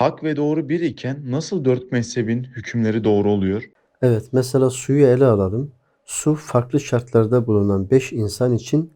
Hak ve doğru bir iken nasıl dört mezhebin hükümleri doğru oluyor? Evet, mesela suyu ele alalım. Su farklı şartlarda bulunan 5 insan için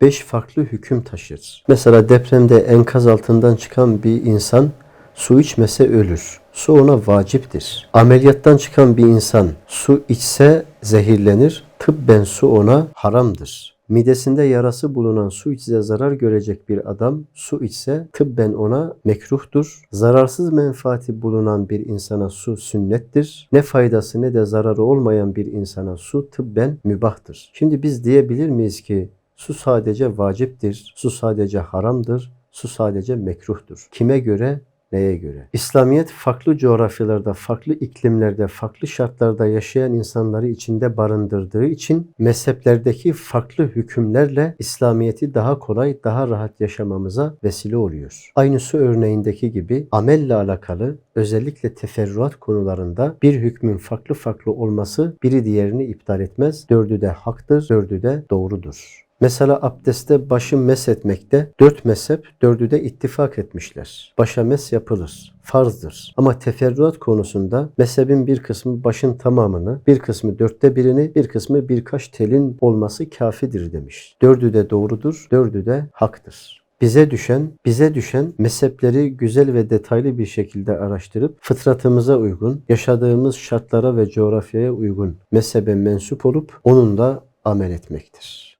5 farklı hüküm taşır. Mesela depremde enkaz altından çıkan bir insan su içmese ölür. Su ona vaciptir. Ameliyattan çıkan bir insan su içse zehirlenir. Tıbben su ona haramdır. Midesinde yarası bulunan su içse zarar görecek bir adam su içse tıbben ona mekruhtur. Zararsız menfaati bulunan bir insana su sünnettir. Ne faydası ne de zararı olmayan bir insana su tıbben mübahtır. Şimdi biz diyebilir miyiz ki su sadece vaciptir, su sadece haramdır, su sadece mekruhtur. Kime göre? Neye göre? İslamiyet farklı coğrafyalarda, farklı iklimlerde, farklı şartlarda yaşayan insanları içinde barındırdığı için mezheplerdeki farklı hükümlerle İslamiyeti daha kolay, daha rahat yaşamamıza vesile oluyor. Aynı su örneğindeki gibi amelle alakalı özellikle teferruat konularında bir hükmün farklı farklı olması biri diğerini iptal etmez. Dördü de haktır, dördü de doğrudur. Mesela abdestte başı mes etmekte dört mezhep dördü de ittifak etmişler. Başa mes yapılır. Farzdır. Ama teferruat konusunda mezhebin bir kısmı başın tamamını, bir kısmı dörtte birini, bir kısmı birkaç telin olması kafidir demiş. Dördü de doğrudur, dördü de haktır. Bize düşen, bize düşen mezhepleri güzel ve detaylı bir şekilde araştırıp fıtratımıza uygun, yaşadığımız şartlara ve coğrafyaya uygun mezhebe mensup olup onunla amel etmektir.